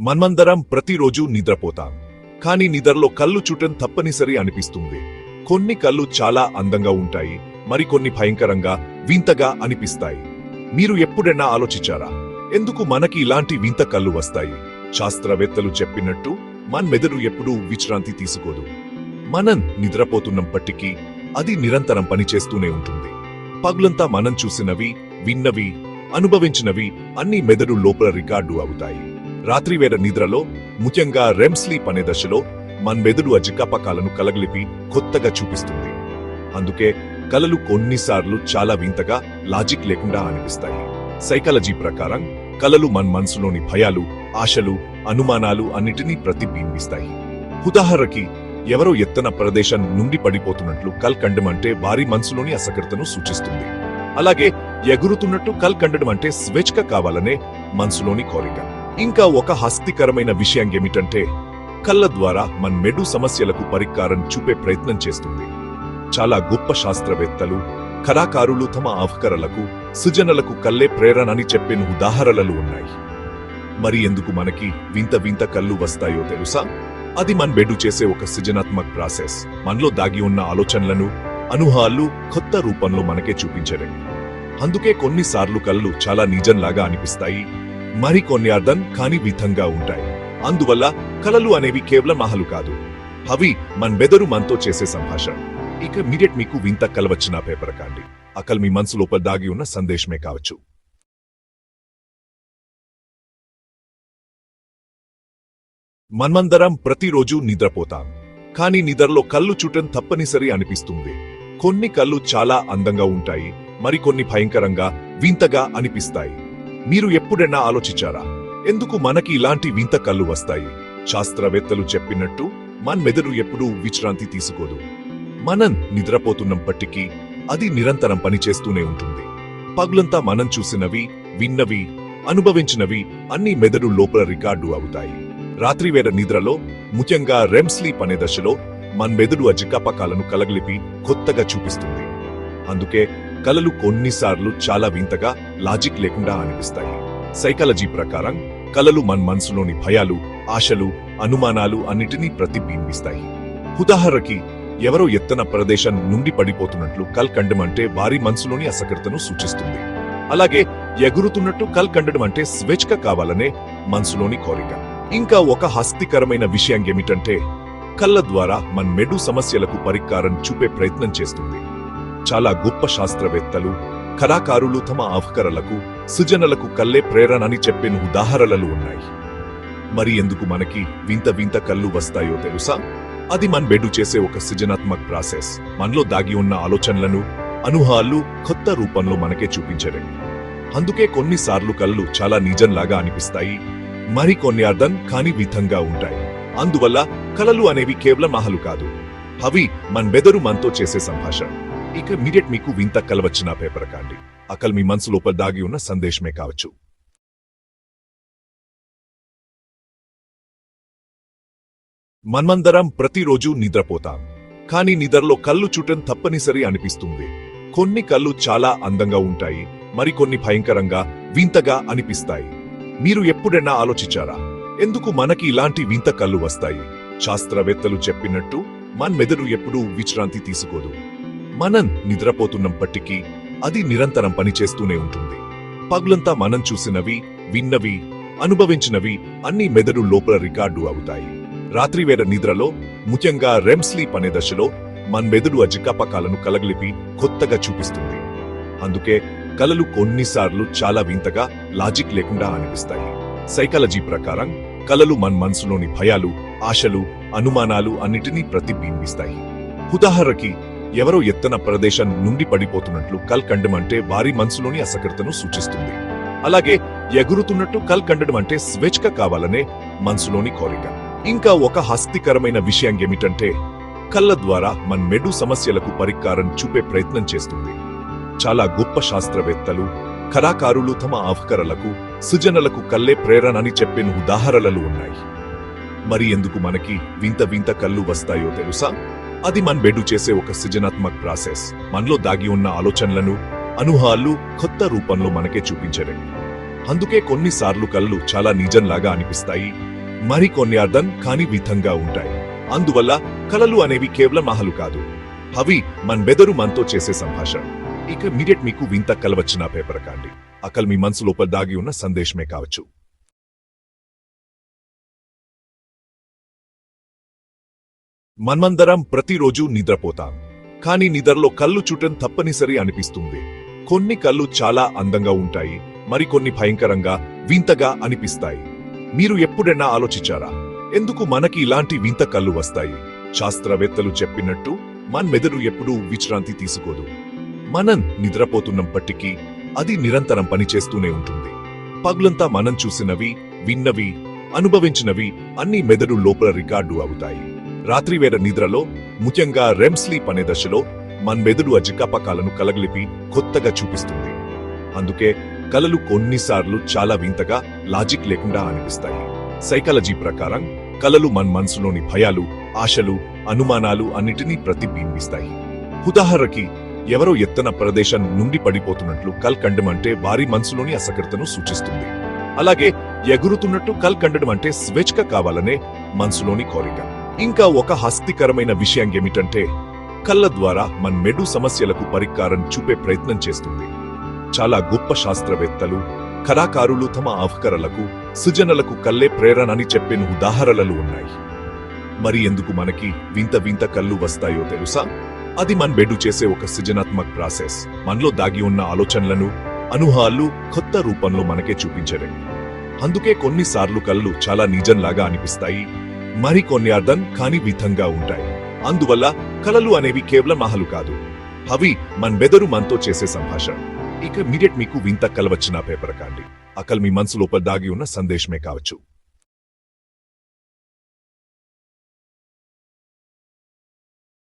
మన్మందరం ప్రతిరోజు నిద్రపోతాం. కానీ నిద్రలో కళ్ళు చుట్టం తప్పనిసరి అనిపిస్తుంది. కొన్ని కళ్ళు చాలా అందంగా ఉంటాయి మరికొన్ని భయంకరంగా వింతగా అనిపిస్తాయి. మీరు ఎప్పుడైనా ఆలోచించారా? ఎందుకు మనకి ఇలాంటి వింత కళ్ళు వస్తాయి? శాస్త్రవేత్తలు చెప్పినట్టు మన మెదడు ఎప్పుడూ విశ్రాంతి తీసుకోదు. మనం నిద్రపోతున్నప్పటికీ అది నిరంతరం పనిచేస్తూనే ఉంటుంది. పగులంతా మనం చూసినవి విన్నవి అనుభవించినవి అన్ని మెదడు లోపల రికార్డు అవుతాయి. రాత్రివేళ నిద్రలో ముఖ్యంగా రెమ్ స్లీప్ అనే దశలో మన మెదడు అజికాపకాలను కలగలిపి కొత్తగా చూపిస్తుంది. అందుకే కలలు కొన్నిసార్లు చాలా వింతగా లాజిక్ లేకుండా అనిపిస్తాయి. సైకాలజీ ప్రకారం కలలు మన మనసులోని భయాలు ఆశలు అనుమానాలు అన్నిటినీ ప్రతిబింబిస్తాయి. ఉదాహరణకి ఎవరో ఎత్తన ప్రదేశం నుండి పడిపోతున్నట్లు కల్ కండం అంటే వారి మనసులోని అసకర్తను సూచిస్తుంది. అలాగే ఎగురుతున్నట్టు కల్ కండడం అంటే స్వేచ్ఛ కావాలనే మనసులోని కోరిక. ఇంకా ఒక హస్తికరమైన విషయం ఏమిటంటే కళ్ళ ద్వారా మన మెడు సమస్యలకు పరిష్కారం చూపే ప్రయత్నం చేస్తుంది. చాలా గొప్ప శాస్త్రవేత్తలు కళాకారులు తమ ఆవిష్కరణలకు సృజనలకు కళ్ళే ప్రేరణ అని చెప్పిన ఉదాహరణలు ఉన్నాయి. మరి ఎందుకు మనకి వింత వింత కళ్ళు వస్తాయో తెలుసా? అది మన బెడు చేసే ఒక సృజనాత్మక ప్రాసెస్. మనలో దాగి ఉన్న ఆలోచనలను అనుహాలు కొత్త రూపంలో మనకే చూపించరే అందుకే కొన్నిసార్లు కళ్ళు చాలా నిజంలాగా అనిపిస్తాయి. మరికొన్ని అర్థం కాని విధంగా ఉంటాయి. అందువల్ల కలలు అనేవి కేవలం మహలు కాదు. అవి మన బెదరు మనతో చేసే సంభాషణ. ఇక మీడియట్ మీకు వింత కలవచ్చిన పేపర్ కాండి. అకల్ మీ మనసు లోపల దాగి ఉన్న సందేశమే కావచ్చు. మన్మందరం ప్రతిరోజు నిద్రపోతాం. కానీ నిద్రలో కళ్ళు చుట్టం తప్పనిసరి అనిపిస్తుంది. కొన్ని కళ్ళు చాలా అందంగా ఉంటాయి. మరికొన్ని భయంకరంగా వింతగా అనిపిస్తాయి. మీరు ఎప్పుడైనా ఆలోచించారా? ఎందుకు మనకి ఇలాంటి వింత కళ్ళు వస్తాయి? శాస్త్రవేత్తలు చెప్పినట్టు మన మెదడు ఎప్పుడూ విశ్రాంతి తీసుకోదు. మనం నిద్రపోతున్నప్పటికీ అది నిరంతరం పనిచేస్తూనే ఉంటుంది. పగులంతా మనం చూసినవి విన్నవి అనుభవించినవి అన్ని మెదడు లోపల రికార్డు అవుతాయి. రాత్రివేళ నిద్రలో ముఖ్యంగా రెమ్ స్లీప్ అనే దశలో మన మెదడు అజికాపకాలను కలగలిపి కొత్తగా చూపిస్తుంది. అందుకే కలలు కొన్నిసార్లు చాలా వింతగా లాజిక్ లేకుండా అనిపిస్తాయి. సైకాలజీ ప్రకారం కలలు మన మనసులోని భయాలు ఆశలు అనుమానాలు అన్నిటినీ ప్రతిబింబిస్తాయి. ఉదాహరణకి ఎవరో ఎత్తన ప్రదేశం నుండి పడిపోతున్నట్లు కల్కండం అంటే వారి మనసులోని అసకర్తను సూచిస్తుంది. అలాగే ఎగురుతున్నట్టు కల్కండడం అంటే స్వేచ్ఛ కావాలనే మనసులోని కోరిక. ఇంకా ఒక హస్తికరమైన విషయం ఏమిటంటే కళ్ళ ద్వారా మన మెడు సమస్యలకు పరిష్కారం చూపే ప్రయత్నం చేస్తుంది. చాలా గొప్ప శాస్త్రవేత్తలు కళాకారులు తమ ఆవిష్కరణలకు సృజనలకు కళ్ళే ప్రేరణ అని చెప్పిన ఉదాహరణలు ఉన్నాయి. మరి ఎందుకు మనకి వింత వింత కళ్ళు వస్తాయో తెలుసా? అది మన బెడు చేసే ఒక సృజనాత్మక ప్రాసెస్. మనలో దాగి ఉన్న ఆలోచనలను అనుహాలు కొత్త రూపంలో మనకే చూపించరే అందుకే కొన్నిసార్లు కళ్ళు చాలా నిజంలాగా అనిపిస్తాయి. మరి కొన్ని అర్థం కాని విధంగా ఉంటాయి. అందువల్ల కళలు అనేవి కేవలం మహలు కాదు. అవి మన బెదరు మనతో చేసే సంభాషణ. ఇక మీడియట్ మీకు వింత కలవచ్చిన పేపర్ కాండి. అకల్ మీ మనసు లోపల దాగి ఉన్న సందేశమే కావచ్చు. మన్మందరం ప్రతిరోజు నిద్రపోతాం. కానీ నిద్రలో కళ్ళు చుట్టం తప్పనిసరి అనిపిస్తుంది. కొన్ని కళ్ళు చాలా అందంగా ఉంటాయి. మరికొన్ని భయంకరంగా వింతగా అనిపిస్తాయి. మీరు ఎప్పుడైనా ఆలోచించారా? ఎందుకు మనకి ఇలాంటి వింత కళ్ళు వస్తాయి? శాస్త్రవేత్తలు చెప్పినట్టు మన మెదడు ఎప్పుడూ విశ్రాంతి తీసుకోదు. మనం నిద్రపోతున్నప్పటికీ అది నిరంతరం పనిచేస్తూనే ఉంటుంది. పగులంతా మనం చూసినవి విన్నవి అనుభవించినవి అన్ని మెదడు లోపల రికార్డు అవుతాయి. రాత్రివేళ నిద్రలో ముఖ్యంగా రెమ్ స్లీప్ అనే దశలో మన మెదడు అజికాపకాలను కలగలిపి కొత్తగా చూపిస్తుంది. అందుకే కలలు కొన్నిసార్లు చాలా వింతగా లాజిక్ లేకుండా అనిపిస్తాయి. సైకాలజీ ప్రకారం కలలు మన మనసులోని భయాలు ఆశలు అనుమానాలు అన్నిటినీ ప్రతిబింబిస్తాయి. ఉదాహరణకి ఎవరో ఎత్తన ప్రదేశం నుండి పడిపోతున్నట్లు కల్ కండం అంటే వారి మనసులోని అసకర్తను సూచిస్తుంది. అలాగే ఎగురుతున్నట్టు కల్ కండడం అంటే స్వేచ్ఛ కావాలనే మనసులోని కోరిక. ఇంకా ఒక హస్తికరమైన విషయం ఏమిటంటే కళ్ళ ద్వారా మన మెడు సమస్యలకు పరిష్కారం చూపే ప్రయత్నం చేస్తుంది. చాలా గొప్ప శాస్త్రవేత్తలు కళాకారులు తమ ఆవిష్కరణలకు సృజనలకు కళ్ళే ప్రేరణ అని చెప్పిన ఉదాహరణలు ఉన్నాయి. మరి ఎందుకు మనకి వింత వింత కళ్ళు వస్తాయో తెలుసా? అది మన బెడు చేసే ఒక సృజనాత్మక ప్రాసెస్. మనలో దాగి ఉన్న ఆలోచనలను అనుహాలు కొత్త రూపంలో మనకే చూపించడం. అందుకే కొన్నిసార్లు కళ్ళు చాలా నిజంలాగా అనిపిస్తాయి మరి కొన్ని అర్థం కాని విధంగా ఉంటాయి. అందువల్ల కలలు అనేవి కేవలం మహలు కాదు అవి మన బెదరు మనతో చేసే సంభాషణ. ఇక మీడియట్ మీకు వింత కలవచ్చిన పేపర్ కాండి. అకల్ మీ మనసు లోపల దాగి ఉన్న సందేశమే కావచ్చు. మన్మందరం ప్రతిరోజు నిద్రపోతాం. కానీ నిద్రలో కళ్ళు చుట్టం తప్పనిసరి అనిపిస్తుంది. కొన్ని కళ్ళు చాలా అందంగా ఉంటాయి మరికొన్ని భయంకరంగా వింతగా అనిపిస్తాయి. మీరు ఎప్పుడైనా ఆలోచించారా? ఎందుకు మనకి ఇలాంటి వింత కళ్ళు వస్తాయి? శాస్త్రవేత్తలు చెప్పినట్టు మన మెదడు ఎప్పుడూ విశ్రాంతి తీసుకోదు. మనం నిద్రపోతున్నప్పటికీ అది నిరంతరం పనిచేస్తూనే ఉంటుంది. పగులంతా మనం చూసినవి విన్నవి అనుభవించినవి అన్ని మెదడు లోపల రికార్డు అవుతాయి. రాత్రివేళ నిద్రలో ముఖ్యంగా రెమ్ స్లీప్ అనే దశలో మన మెదడు అజికాపకాలను కలగలిపి కొత్తగా చూపిస్తుంది. అందుకే కలలు కొన్నిసార్లు చాలా వింతగా లాజిక్ లేకుండా అనిపిస్తాయి. సైకాలజీ ప్రకారం కలలు మన మనసులోని భయాలు ఆశలు అనుమానాలు అన్నిటినీ ప్రతిబింబిస్తాయి. ఉదాహరణకి ఎవరో ఎత్తన ప్రదేశం నుండి పడిపోతున్నట్లు కల్ కండం అంటే వారి మనసులోని అసకర్తను సూచిస్తుంది. అలాగే ఎగురుతున్నట్టు కల్ కండడం అంటే స్వేచ్ఛ కావాలనే మనసులోని కోరిక. ఇంకా ఒక హస్తికరమైన విషయం ఏమిటంటే కళ్ళ ద్వారా మన మెడు సమస్యలకు పరిష్కారం చూపే ప్రయత్నం చేస్తుంది. చాలా గొప్ప శాస్త్రవేత్తలు కళాకారులు తమ ఆవిష్కరణలకు సృజనలకు కళ్ళే ప్రేరణ అని చెప్పిన ఉదాహరణలు ఉన్నాయి. మరి ఎందుకు మనకి వింత వింత కళ్ళు వస్తాయో తెలుసా? అది మన బెడు చేసే ఒక సృజనాత్మక ప్రాసెస్. మనలో దాగి ఉన్న ఆలోచనలను అనుహాలు కొత్త రూపంలో మనకే చూపించరే అందుకే కొన్నిసార్లు కళ్ళు చాలా నిజంలాగా అనిపిస్తాయి. మరి కొన్ని అర్థం కాని విధంగా ఉంటాయి. అందువల్ల కలలు అనేవి కేవలం మహలు కాదు. అవి మన బెదరు మనతో చేసే సంభాషణ. ఇక ఇమీడియట్ మీకు వింత కలవచ్చిన పేపర్ కాండి. అకల్ మీ మనసు లోపల దాగి ఉన్న సందేశమే కావచ్చు.